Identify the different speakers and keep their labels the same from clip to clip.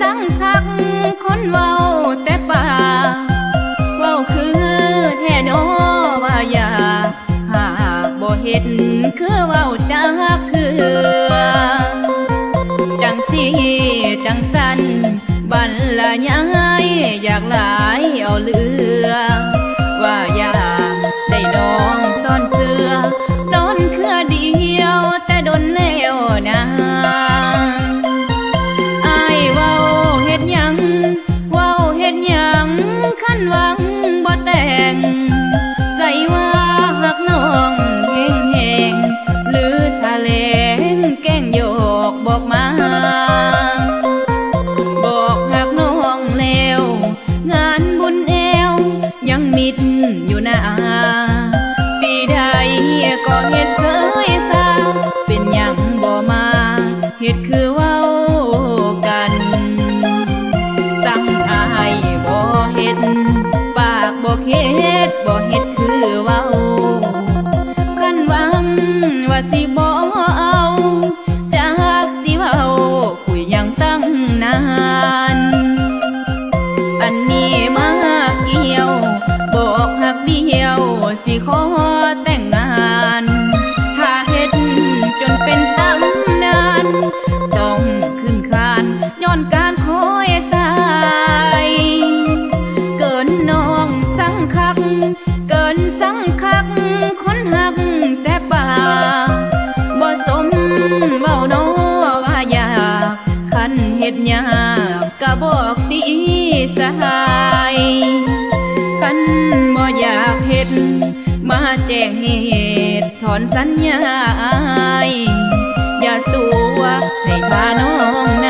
Speaker 1: สังทักคนเว้าแต่ป่าเว้าคือแท่นอว่าอย่า หากบ่เห็นคือเว้าจักคือ จังสีจังสัน บันละยายอยากลา hết bỏ hit. แจ้งเหตุถอนสัญญาอย่าตัวให้พาน้อง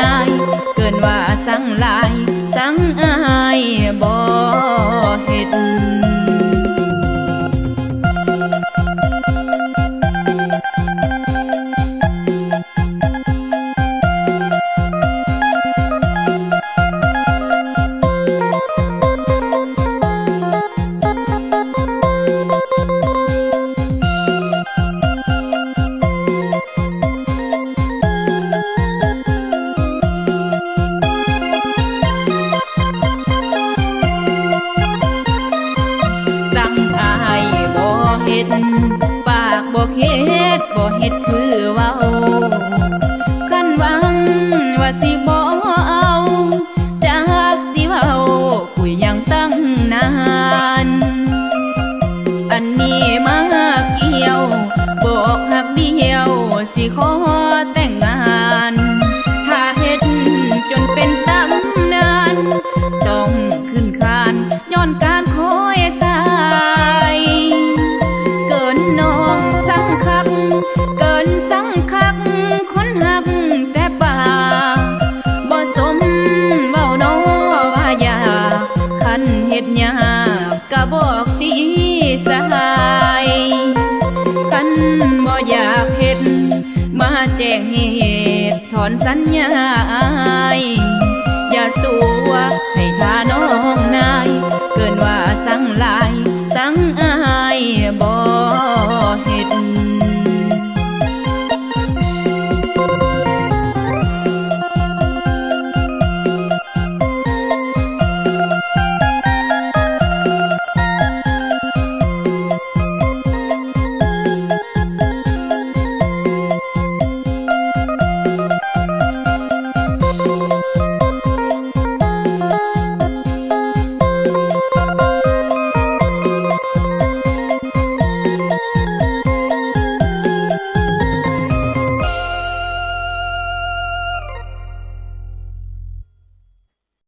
Speaker 1: คิด ปากบอกเฮ็ดบอกเฮ็ดคือว่าคันวังว่าสิบอกเอาจากสิว่ากูยยังตั้งนาน อันนี้มากเกี่ยว บอกหักเดียวสิขอ อนสัญญา